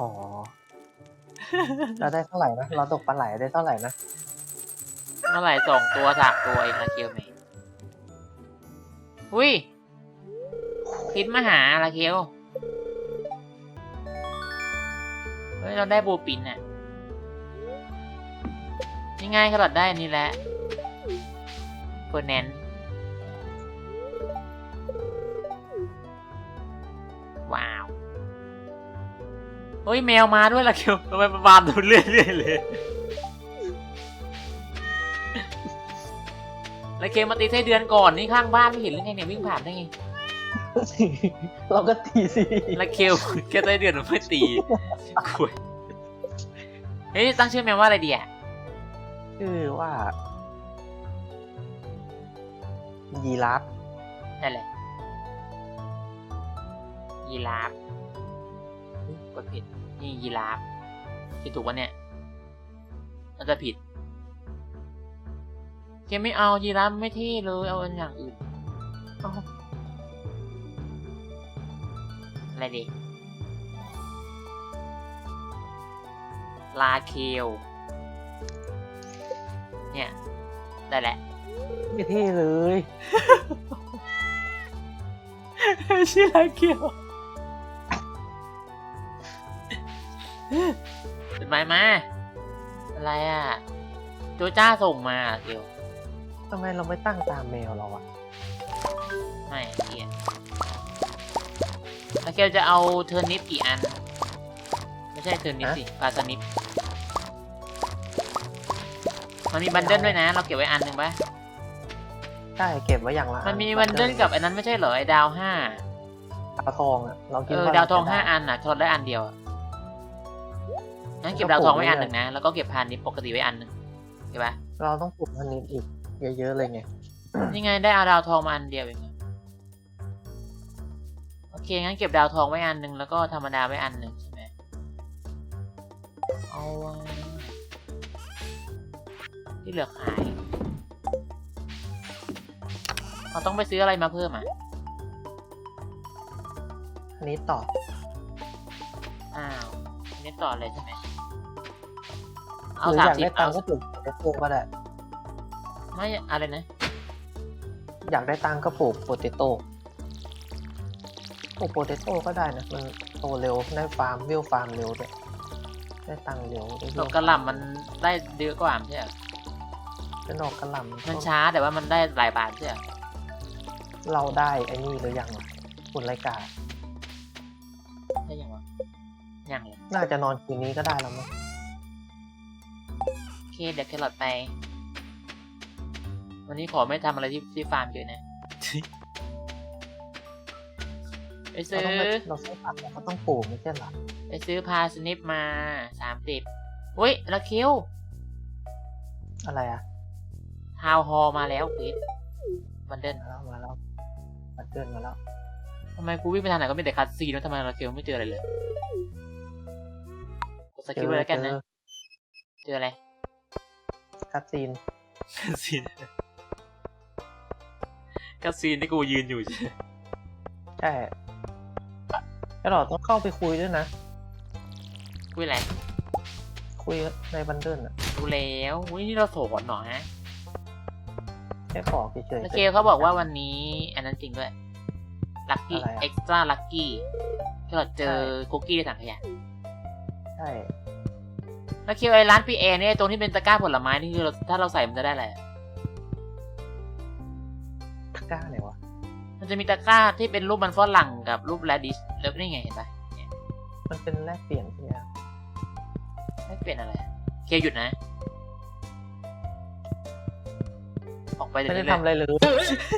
อ๋อ เราได้เท่าไหร่นะ เราตกปลาไหลได้เท่าไหร่นะ เมื่อไหร่สองตัวสามตัวเองลาเคียวเมย์อุ้ยพิษมาหาลาเคียว เฮ้ย เราได้บูปินน่ะนี่ไงขลอดได้อันนี้แหละเฟอร์แนนซ์ ยแมวมาด้วยลาเคียวทำไมมันบานดูเรื่อยๆเลยแล้วเคมาตีไส้เดือนก่อนนี่ข้างบ้านไม่เห็นหรือไงเนี่ยวิ่งผ่านได้ไงเราก็ตีสิแล้วเคลแค่ไส้เดือนมันไม่ตีคุยเฮ้ยตั้งชื่อแมวว่าอะไรดีอะชื่อว่ายีราฟนั่นแหละยีราฟอุ๊ยกดผิด นี่ยีราฟคิดถูกวะเนี่ยมันจะผิดเคไม่เอายีราฟไม่เท่เลยเอาอันอย่างอื่นเอ้าอะไรดีลาเคลเนี่ยได้แหละไม่เท่เลย ชื่อลาเคล จดหมายมา อะไรอะ โจจ้าส่งมาเดี๋ยวทำไมเราไม่ตั้งตามแมวเราอะไม่เกียลาเคลจะเอาเทอร์นิปกี่อัน ไม่ใช่เทอร์นิปสิปลาสนิปมันมีบันเดิลด้วยนะ เราเก็บไว้อันหนึ่งปะใช่เก็บไว้อย่างละมันมีบันเดิลกับไอ้นั้นไม่ใช่เหรอไอ้ดาวห้าดาวทองอะเราคิเอดอว่าดาวทองเรจะห้าไอันน่ะทดได้อันเดียวอะ งั้นเก็บก็ดาวทองปลูกไว้อันหไว้นึ่งนะ แล้วก็เก็บพานนิปปกติไว้อันหนึ่งเห็นปะเราต้องปลูกพันนิดอีกเยอะๆเลยไงนี่ไงได้เอาดาวทองมาอันเดียวเองอะโอเคงั้นเก็บดาวทองไว้อันหนึ่งแล้วก็ธรรมดาไว้อันหนึ่งใช่ไหมเอาไว้ที่เหลือขายเราต้องไปซื้ออะไรมาเพิ่มอะอันนี้ต่ออ้าวอันนี้ต่อเลยใช่ไหมห เอารือสามอยากสิได้บตัเอางค์ก็ปลูกโปเตโต้ก็ได้ ไม่อะไรนะ อยากได้ตังค์ก็ปลูกโปเตโต้ปลูกโปเตโต้ก็ได้นะ มันโตเร็ว ได้ฟาร์มวิวฟาร์มเร็วด้วย ได้ตังค์เร็วได้ดวิอวกกระหล่ำมันได้เยอะกว่าไม่ใช่เหรอเป็นดอกกระหล่ำมันช้าแต่ว่ามันได้หลายบาทใช่เหรอเราได้ไอ้นี่หรือยังล่ะคุณไรกาได้ยังวะยังเลยน่าจะนอนคืนนี้ก็ได้แล้วมั้งโอ เคเดี๋ยวแครอทไป วันนี้ขอไม่ทำอะไรที่ที่ฟาร์มเยอะนะไปเราซื้อต้องไปเราซื้อผักเราก็ต้องปลูกไม่ใช่เหรอไปซื้อพาสนิปมาสามสิบอุ้ยละคิวอะไรอะฮาวฮอมาแล้วพีทมันเดินมาแล้วมาแล้วมาเดินมาแล้วทำไมกูวิ่งไปทางไหนก็มีแต่คัสซีนแล้วทำไมละคิวไม่เจออะไรเลยกดสกิปไว้แล้วกันนะ เจออะไร คัดซีนคัสซีนคัสซีนที่กูยืนอยู่ใช่ไหมใช่แล้วเราต้องเข้าไปคุยด้วยนะ คุยอะไร คุยในบันเดิลอะดูแล้วอุ้ยนี่เราโสดเหรอฮะแค่ขอเฉยๆแล้วเคเขาบอกว่าวันนี้อันนั้นจริงด้วยลัคกี้อะไรอะเอ็กซ์ตร้าลัคกี้ที่เราเจอคุกกี้ในถังขยะใช่ แล้วเคไอ้ร้านพีเอเนี่ยตรงที่เป็นตะกร้าผลไม้นี่คือเราถ้าเราใส่มันจะได้อะไรอะกล้าไหนวะ มันจะมีตะกร้าที่เป็นรูปมันฝรั่งกับรูปแรดิชแล้วนี่ไงเห็นปะเนี่ยมันเป็นแลกเปลี่ยนใช่ไหมไม่เปลี่ยนอะไรอะเคหยุดนะ ออกไปเดี๋ยไม่วได้นี้เลยทำอะไรเลย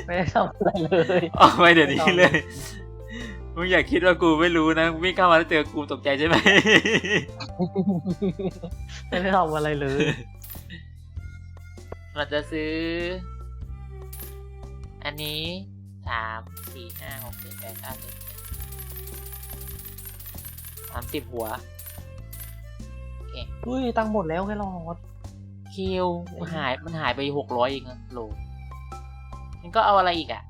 ไม่ได้ทำอะไรเลย ออกไปเดี๋ยวนี้เลย มึงอย่าคิดว่ากูไม่รู้นะวิ่งเข้ามาแล้วเจอกูตกใจใช่ไหม ไม่ได้ทำอะไรเลย เราจะซื้อ อันนี้สามสี่ห้าหกเจ็ดแปดเก้าสิบสามสิบหัวอุ้ยตังค์หมดแล้วแค่รอดคิวมันหายมันหายไปหกร้อยเองอะโลมันก็เอาอะไรอีกอะ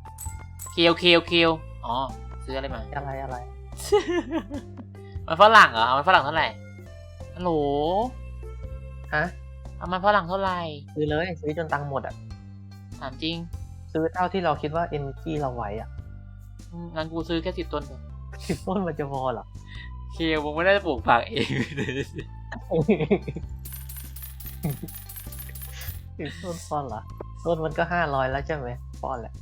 คิวคิวคิวอ๋อ ซื้ออะไรมาอะไรอะไร มันฝรั่งเหรอเอามันฝรั่งเท่าไหร่ฮัลโหลฮะเอามันฝรั่งเท่าไหร่ซื้อเลยซื้อจนตังค์หมดอะ ถามจริง ซื้อเท่าที่เราคิดว่า energy เราไหวอะอืมงั้นกูซื้อแค่สิบต้นเถอะสิบต้นมันจะพอเหรอ เคมึงไม่ได้ปลูกผักเอง สิบต้นพอเหรอต้นมันก็ห้าร้อยแล้วใช่ไหมพอแหละ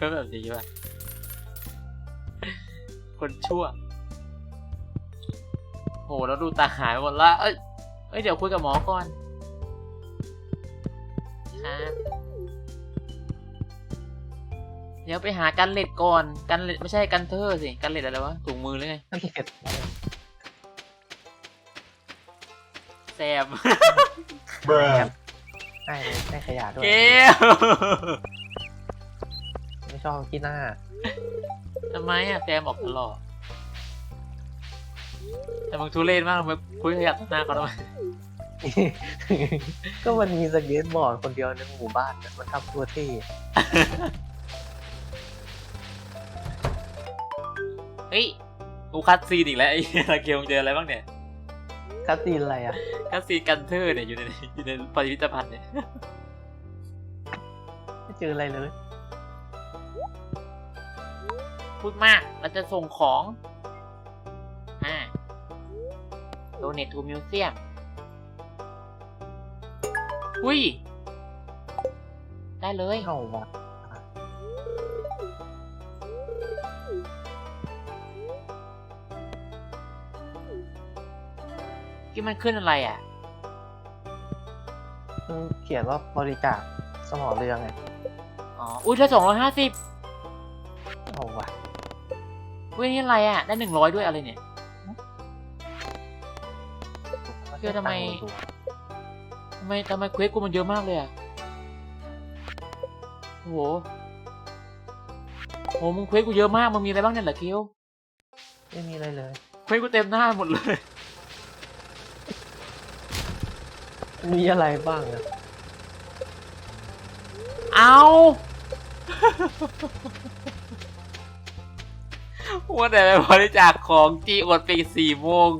ก็แบบนี้ว่ะ คนชั่ว โหแล้วดูตาหายหมดละ เอ้ยเอ้ย เดี๋ยวคุยกับหมอก่อน ครับ เดี๋ยวไปหากันเล็ดก่อน กันเล็ดไม่ใช่กันเทอร์สิ กันเล็ดอะไรวะ ถุงมือหรือไง นั่นเห็ดแซม Bruh. ให้เลยให้ขยะด้วย เกลไม่ ชอบขี้หน้าทำไมอะแซมออกตลอดแต่มึงทุเรศมากมึงคุยขยับหน้าเขาทำไมก็มันมีสเก็ตบอร์ดคนเดียวในหมู่บ้านน่ะมันทำตัวเท่เฮ้ยกูคัดซีนอีกแล้วไอ้เหี้ยเกลมึงเจออะไรบ้างเนี่ยคาตีนอะไรอะ คัดซีนกันเทอร์เนี่ยอยู่ในอยู่ในพิพิธภัณฑ์เนี่ย ไม่เจออะไรเลย พูดมาก เราจะส่งของอ่า donate to museum อุ้ย ได้เลย เข้าวัดที่มันขึ้นอะไรอะมันเขียนว่าบริจาคสมอเรืองไง อ๋อ อุ้ยได้สองร้อยห้าสิบเอาวะ อุ้ยนี่อะไรอะ ได้หนึ่งร้อยด้วยอะไรเนี่ยเชื่อทำไม ทำไมทำไมเควสกูมันเยอะมากเลยอะโอ้โหโหมึงเควสกูเยอะมากมึงมีอะไรบ้างเนี่ยเหรอคิวไม่มีอะไรเลยเควสกูเต็มหน้าหมดเลย มีอะไรบ้างอะเอา ว่าแต่ไปบริจาคของจีอวดไปสี่โมง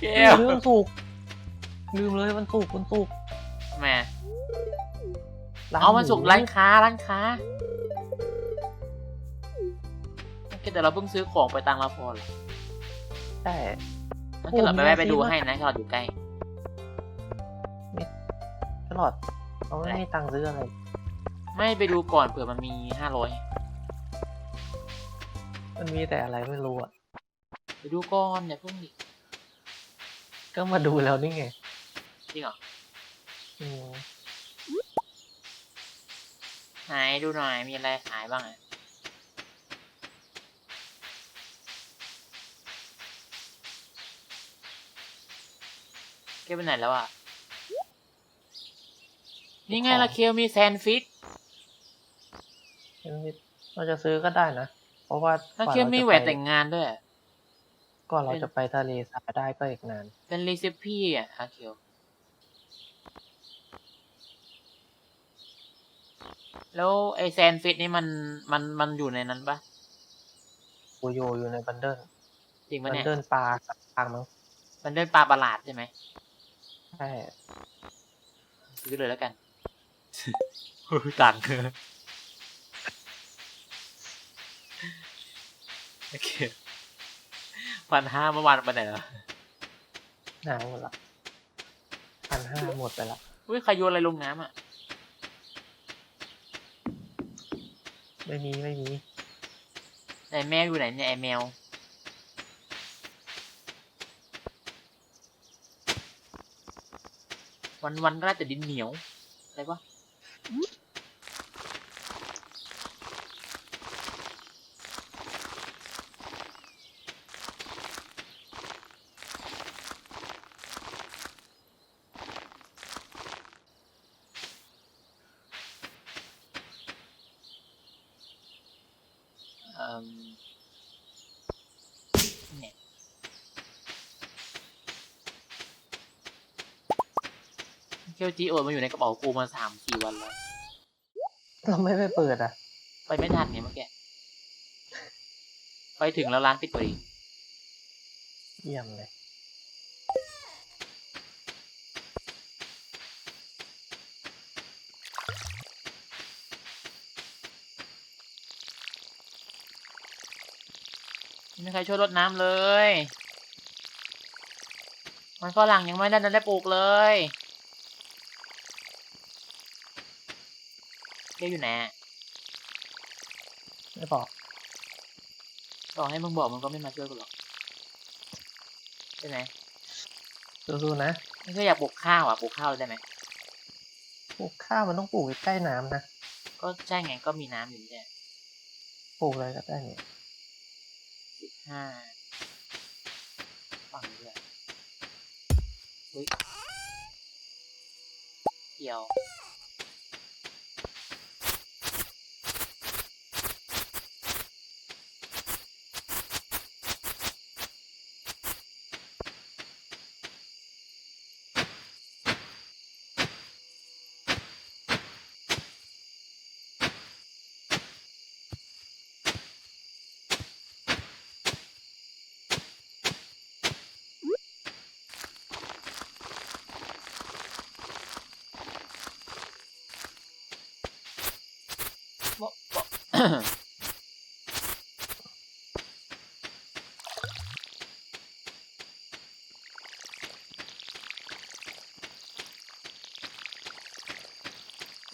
แก้วลืมถูกลืมเลยมันถูกมันถูกแหม่ร้เอามาสุกหร้านค้าร้านค้าโอเคแต่เราเพิ่งซื้อของไปตังละพอเหรอใช่ งั้นแค่เราไปแวะไปดูให้นะแค่เราอยู่ใกล้ ตลอดเราไม่มีตังค์ซื้ออะไร ไม่ไปดูก่อนเผื่อมันมีห้าร้อย มันมีแต่อะไรไม่รู้อะ ไปดูก่อนอย่าเพิ่งดิก็มาดูแล้วนี่ไงจริงเหรออืมไหนดูหน่อยมีอะไรขายบ้างอะเกลไปไหนแล้วอะ นี่ไงละเคลมีแซนฟิชเราจะซื้อก็ได้นะ เพราะว่าละกว่าเคลรามีจะแหวไปนแต่งงานด้วยอะก่อนเราเป็นจะไปทะเลสาบได้ก็อีกนาน เป็นรีเซปพี่อะละเคลแล้วไอแซนฟิชนี่มันมันมันอยู่ในนั้นปะโอโยอยู่ในบันเดิลจริงบัปะนเนี่ยเดิลปลาสักทางมั้งมันเดินปลาประหลาดใช่ไหมใช่ซื้อเลยแล้วกันต่างโเคพันห้าเมื่อวานไปไหนแล้วหนาวหมดละพันห้าหมดไปละอุ้ยใครโยนอะไรลงน้ำอะ ไม่มีไม่มีไอแมวอยู่ไหนเนี่ยไอแมว วันวันๆก็ได้แต่ดินเหนียว อะไรวะ เคียวจีโอดมาอยู่ในกระเป๋ากูมาสามสี่วันแล้ว เราไม่ไปเปิดอะ ไปไม่ทันไงเมื่อกี้ ไปถึงแล้วร้านปิดพอดีเยี่ยมเลย ไม่มีใครช่วยรดน้ำเลย มันฝรั่งยังไม่ได้ได้ปลูกเลย เรียกอยู่ไหนอะไม่บอกบอกให้มึงบอกมึงก็ไม่มาช่วยกูหรอกใช่ไหมสู้ๆนะไม่ใช่อยากปลูกข้าวอะปลูกข้าวเลยได้ไหมปลูกข้าวมันต้องปลูกใกล้ๆน้ำนะก็ใช่ไงก็มีน้ำอยู่เนี่ยปลูกอะไรก็ได้เนี่ยสิบห้าฝั่งนี้ด้วยเฮ้ยเกี่ยว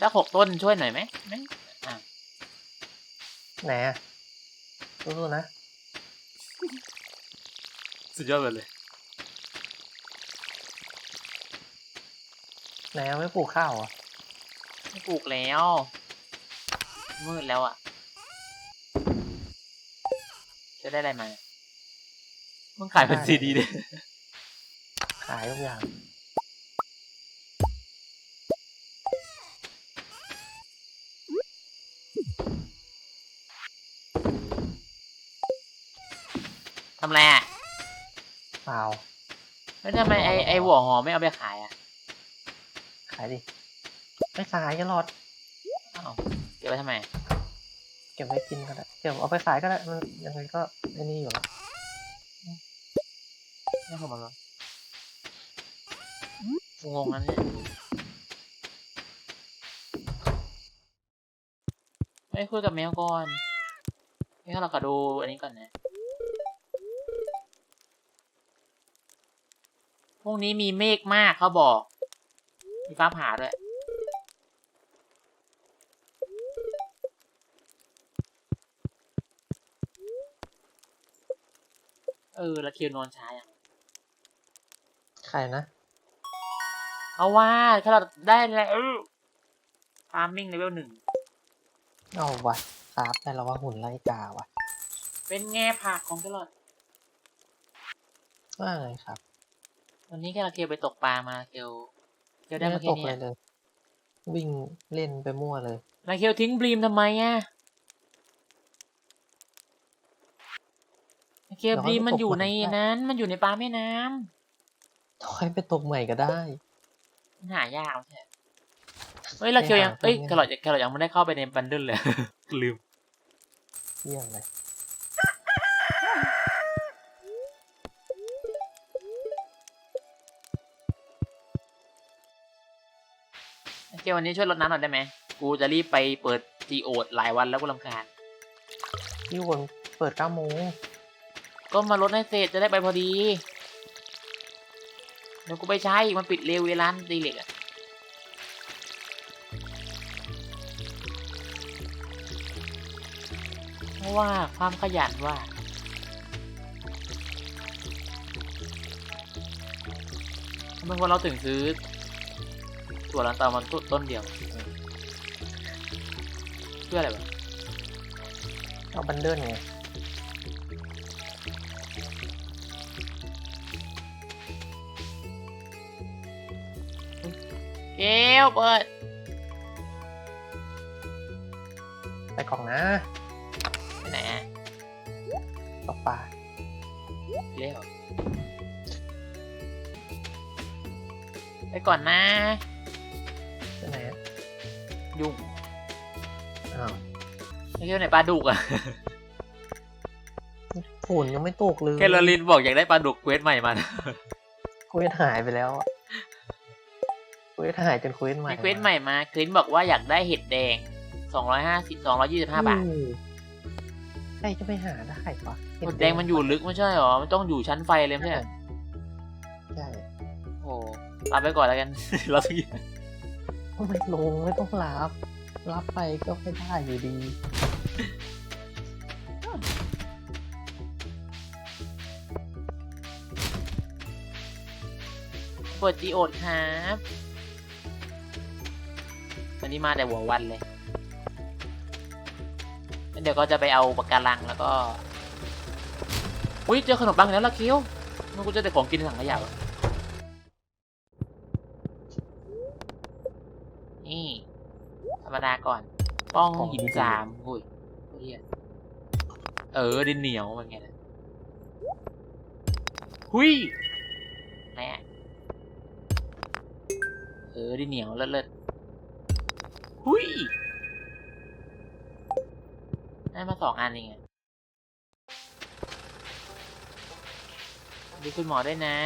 สักหกต้นช่วยหน่อยไหมไหมอะไหนอะสู้ๆนะ สุดยอดเลย ไหนอะไม่ปลูกข้าวอะไม่ปลูกแล้ว มืดแล้วอะ จะ ได้อะไรมามึงขายเป็นซีดีเลยขายทุกอย่าง ทำไรอะเปล่าแล้วทำไมไอไอหัวหอมไม่เอาไปขายอะ ขายดิ ไม่ขายกันหรอดอ้าวเก็บไว้ทำไมเก็บไว้กินก็ได้ เก็บเอาไปขายก็ได้ มันยังไงก็ไอ้นี่อยู่แล้วไม่เข้ามาหรองงนั่นนี่ยไม่คุยกับแมวก่อนนี่เราก็ดูอันนี้ก่อนนะพรุ่งนี้มีเมฆมากเขาบอก มีฟ้าผ่าด้วย ออแล้วคิวนอนช้าอย่างใครนะ เอาว่าถ้าเราได้แล้วฟาร์มิงเลเวลหนึ่งเอาวะคราฟได้แล้วว่าหุ่นไล่กาวะเป็นแง่ผักของตลอดว่าไงครับ วันนี้แค่เราเคียวไปตกปลามาเคียวเคียวได้ไม่มาได้แค่ตกนี้เลยเลยวิ่งเล่นไปมั่วเลยแล้วเคียวทิ้งบลีมทำไมอะ เคียวบลีมมันอยู่ในนั้น มันอยู่ในปลาแม่น้ค่อยไปตกใหม่ก็ได้ำมันหายากไม่ใช่เฮ้ยเราเคียวยังไปหาเอ้ยคนแครอทแครอทยังไม่ได้เข้าไปในบันเดิลเลยลืมเยี่ยมเลยเคียววันนี้ช่วยรดน้ำหน่อยได้ไหมกูจะรีบไปเปิดจีโอดหลายวันแล้วกูรำคาญที่วนเปิดเก้าโมง ก็มาลดให้เสร็จจะได้ไปพอดีเดี๋ยวกูไปใช้อีกมันปิดเร็วเวลาตีเหล็กอะเพราะว่าความขยันว่าทำไมคนเราถึงซื้อถั่วลันเตามันต้นเดียว เพื่ออะไรวะเอาบันเดิลไง กลเปิดไปกล่องนะไปไหนอะตกปลาเร็วไปก่อนนะไปไหนอะยุ่งอ้าวไอ้เที่ยวไหนปลาดุกอะนนยังไม่ตกเลยแคโรลินบอกอยากได้ปลาดุกเควสใหม่มานะเควสหายไปแล้วอะเควสหายจนเควสใหม่มีเควสใหม่มาเควสบอกว่าอยากได้เห็ดแดงสองร้อยห้าสิบสองร้อยยี่สิบห้าบาทอืมใครจะไปหาได้ปะเห็ดแดงมันอยู่ลึกไม่ใช่หรอ มันต้องอยู่ชั้นไฟเลยไม่ใช่เหรอใช่โอ้รับไปก่อนแล้วกันเราสิไม่ลงไม่ต้องรับ รับไปก็ไม่ได้อยู่ดีเปิดจีโอดครับ วันนี้มาแต่หัววันเลยงั้นเดี๋ยวก็จะไปเอาปากการังแล้วก็ อุ้ยเจอขนมปังอีกแล้วละคิวมันกูเจอแต่ของกินในถังขยะวะนี่ธรรมดาก่อน ป้องของหินดีๆสามอุ้ยเฮียเออ ดินเหนียวมันไงนะหุยแน่เออดินเหนียวเลิศเลิศ หุยได้มาสองอันเองดูคุณหมอได้นะ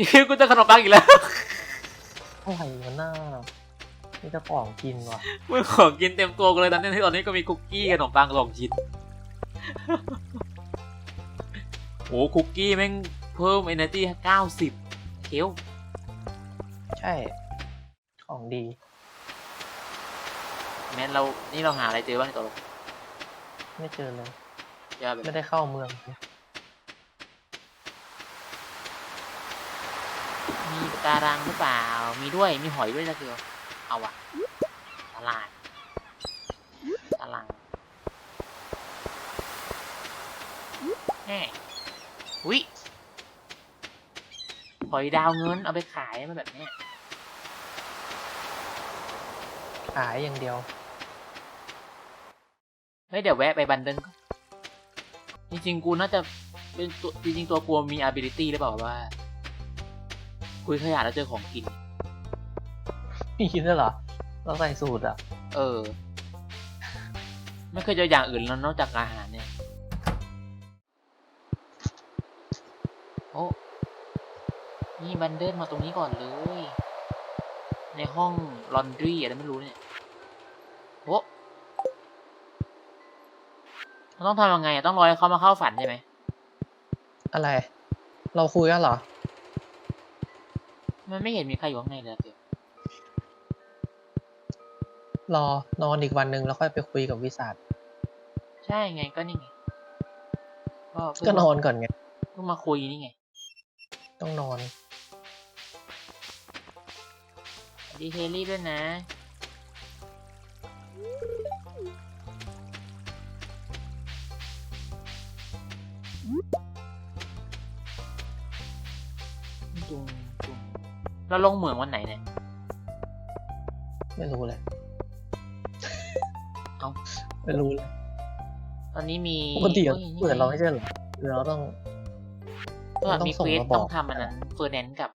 ยี่กูจะขนมปังอีกแล้ว อะไรวะหน้ามีแต่ของกินว่ะมึงของกินเต็มตัวกูเลยตอนนี้ตอนนี้ก็มีคุกกี้ขนมปังสองชิ้นโอ้คุกกี้แม่งเพิ่ม energy เก้าสิบเคี้ยวใช่ ของดี แม้นเรานี่เราหาอะไรเจอบ้างในตัวเราไม่เจอเลยยอดไปไม่ได้เข้าเมือง มีปะการังหรือเปล่า มีด้วย มีหอยด้วยนะเกียวเอาอะตลาดตลาดแหมอุ้ยหอยดาวเงินเอาไปขายมาแบบเนี้ยขายอย่างเดียว เฮ้ย เดี๋ยวแวะไปบันเดิลก่อนจริงๆ กูน่าจะเป็นตัวจริงๆ ตัวกูมี ability หรือเปล่าว่า คุยขยะแล้วเจอของกิน มีกินด้วยเหรอ เราใส่สูตรอะ เออ ไม่เคยเจออย่างอื่นแล้วนอกจากอาหารเนี่ย โอ้นี่บันเดิลมาตรงนี้ก่อนเลย ในห้องลอนดรีอะไรไม่รู้เนี่ยโอ้เราต้องทำยังไงอะต้องรอให้เขามาเข้าฝันใช่ไหม อะไร เราคุยกันเหรอ มันไม่เห็นมีใครอยู่ข้างในเลยอะเดี๋ยวรอนอนอีกวันหนึ่งแล้วค่อยไปคุยกับวิสัทใช่ไงก็นี่ไงก็เพิ่งก็นอนก่อนไง เพิ่งมาคุยนี่ไง ต้องนอน ดีเทลลี่ด้วยนะ เราลงเหมืองวันไหนเนี่ย ไม่รู้เลย เอ้าไม่รู้เลย ตอนนี้มีปกติอะฮ้ยเปิดเราไม่ใช่เหรอหรือเราต้องก็ต้องมีส่เควงสมาบอกต้องทำอันนั้นเฟอร์แนนซ์กับ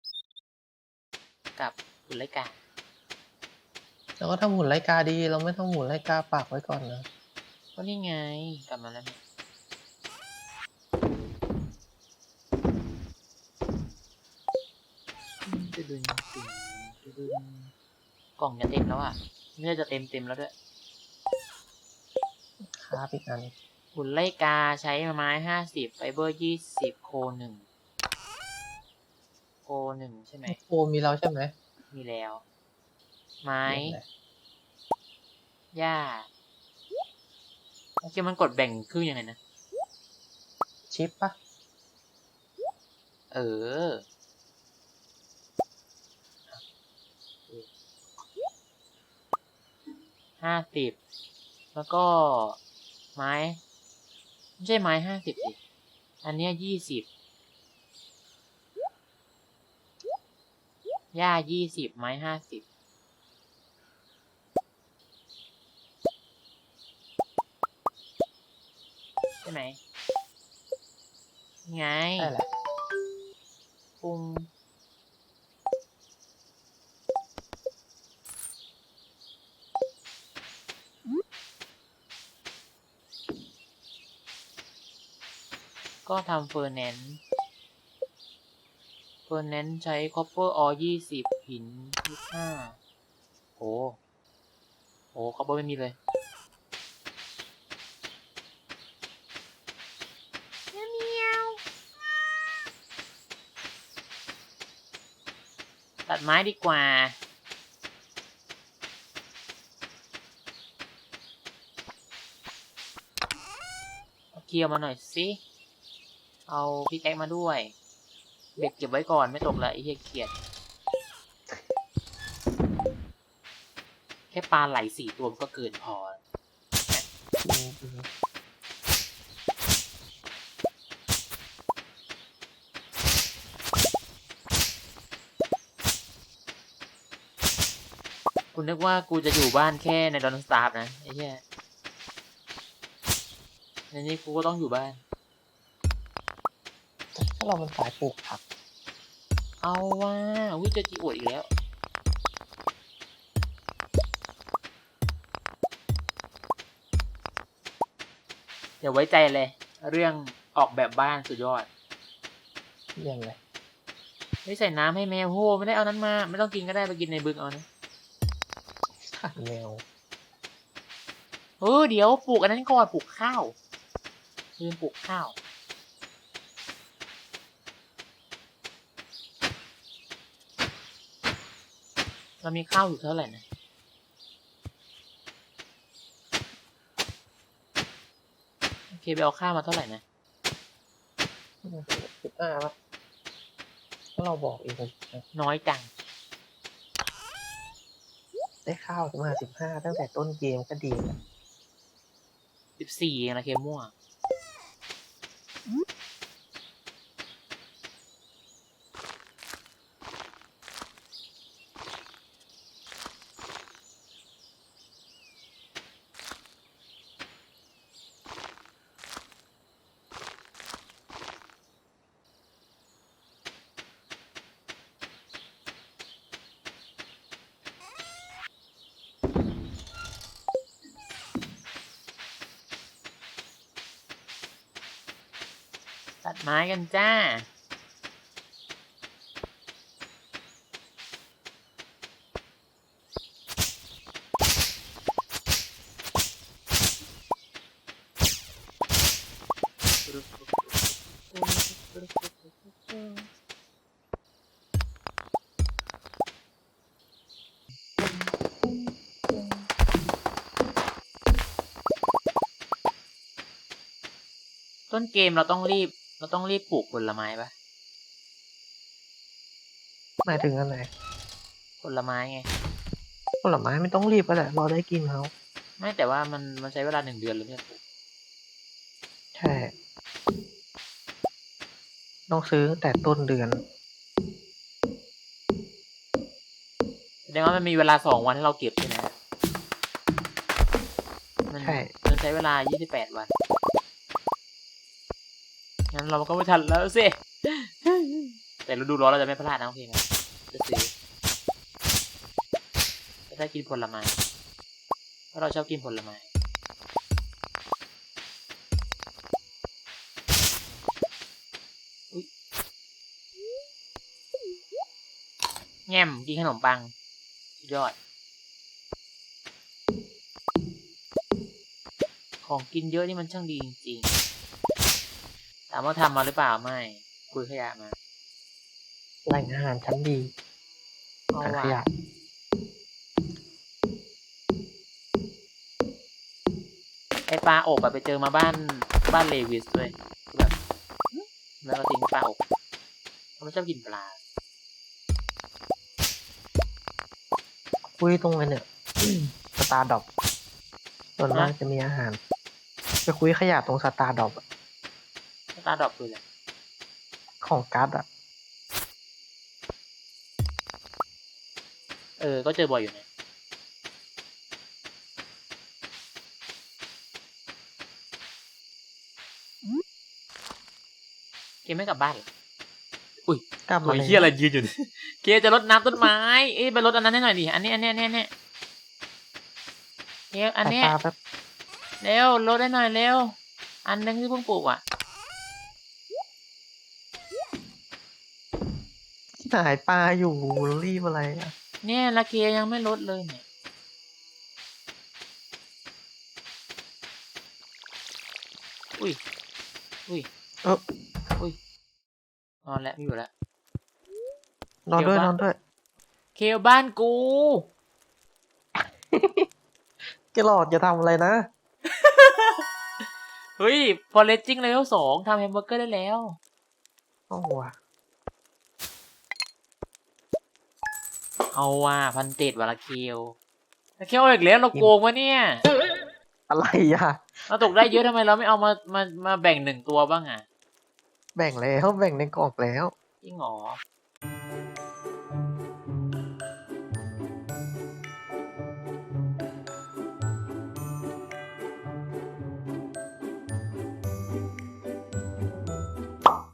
กับคุณรายการเราก็ทำหุ่นไรกาดี เราไม่ต้องหุ่นไรกาปากไว้ก่อนนะก็นี่ไงกลับมาแล้วเนี่ยตึดึงตึงตึดึง กล่องจะเต็มแล้วอะเนื้อจะเต็มเต็มแล้วด้วยคาบอีกอันหุ่นไล่กาใช้ไม้ห้าสิบไฟเบอร์ยี่สิบโคหนึ่งโคหนึ่งใช่ไหมโอมีเราใช่ไหมมีแล้ว ไม้เดี๋ยวนะหญ้าโอเคมันกดแบ่งครึ่งยังไงนะ ชิปปะเออ ห้าสิบแล้วก็ไม้ไม่ใช่ไม้ห้าสิบสิอันเนี้ยยี่สิบหญ้ายี่สิบไม้ห้าสิบไหมไงได้แหละปรุง ก็ทำเฟอร์แนนซ์เฟอร์แนนซ์ใช้คอปเปอร์ออยี่สิบหินยี่ห้าโอ้โอ้คอปเปอร์ไม่มีเลยตัดไม้ดีกว่า เอาเกียร์มาหน่อยสิ เอาพิกแอคมาด้วย เด็กเก็บไว้ก่อนไม่ตกละไอ้เหี้ยเขียด แค่ปลาไหลสี่ตัวก็เกินพออืมอืมกูนึกว่ากูจะอยู่บ้านแค่ในดอนสตาร์นะไอ้เหี้ยในนี้กูก็ต้องอยู่บ้าน เรามันสายปลูกผัก เอาว่าวิเจอจีอวดอีกแล้วอย่าไว้ใจเลย เรื่องออกแบบบ้านสุดยอดเรื่องเลยไม่ใส่น้ำให้แมวโหไม่ได้เอานั้นมา ไม่ต้องกินก็ได้ไปกินในบึงเอานะขาดแมวเออเดี๋ยวปลูกอันนั้นก่อนปลูกข้าวลืมปลูกข้าว เรามีข้าวอยู่เท่าไหร่นะโอเคไปเอาข้าวมาเท่าไหร่นะสิบห้าป่ะถ้าเราบอกเองเลยนะน้อยจัง ได้ข้าวมาสิบห้าตั้งแต่ต้นเกมก็ดีแล้วสิบสี่เองนะเคมั่ว ม้กันจ้า ต้นเกมเราต้องรีบ เราต้องรีบปลูกผลไม้ปะหมายถึงอันไหนผลไม้ไงผลไม้ไม่ต้องรีบก็ได้เราได้กินเขาไม่แต่ว่ามันมันใช้เวลาหนึ่งเดือนเลยเนี่ยปลูกใช่ต้องซื้อตั้งแต่ต้นเดือนแสดงว่ามันมีเวลาสองวันให้เราเก็บใช่ไหมมันใช่ มันใช้เวลายี่สิบแปดวัน งั้นเราก็ไม่ทันแล้วสิ แต่ฤดูร้อนเราจะไม่พลาดนะโอเคไหมจะซื้อจะได้กินผลไม้เพราะเราชอบกินผลไม้อุ๊ยแง่มกินขนมปังสุดยอด ของกินเยอะนี่มันช่างดีจริงๆถามว่าทำมาหรือเปล่าไม่คุยขยะมาแหล่งอาหารชั้นดีเอาถังว่ะขยะไอปลาอกอะไปเจอมาบ้านบ้านเลวิสด้วยคือแบบหึแล้วก็ทิ้งปลาอกเขาไม่ชอบกินปลาคุยตรงนั้นเนี่ย สตาร์ดอปส่วนมากจะมีอาหาร ไปคุยขยะตรงสตาร์ดอป ตาดอกคืออะไรของการ์ดอะเออ ก็เจอบ่อยอยู่นะเกมไม่กลับบ้านเหรอกลับโอ้มายแล้วเฮียอะไรยืนอยู่เกมจะรดน้ำต้นไม้ เอ้ยไปรดอันนั้นให้หน่อยดิ อันนี้อันนี้อันนี้อันนี้เกมอันเนี้ยปลาแป๊บเร็วรดได้หน่อยเร็ว อันนึงที่เพิ่งปลูกอะ หายปลาอยู่รีบอะไรอะเนี่ยละเกมยังไม่ลดเลยเนี่ยอุ้ยอุ้ยเอออุ้ยนอนแล้วไม่อยู่แล้วนอนด้วยเดี๋ยวปะนอนด้วย เคลบ้านกูแกหลอดอย่าทำอะไรนะ เฮ้ย พอเลจจิ้งเลเวลสองทำแฮมเบอร์เกอร์ได้แล้ว โอ้ว่ะ เอาว่ะพันเจ็ดวาละเคลละเคลเอาอีกแล้วเราโกงวะเนี่ยอะไรอะเราตกได้เยอะทำไมเราไม่เอามามามาแบ่งหนึ่งตัวบ้างอะ แบ่งแล้วแบ่งในกล่องแล้วจริงเหรอ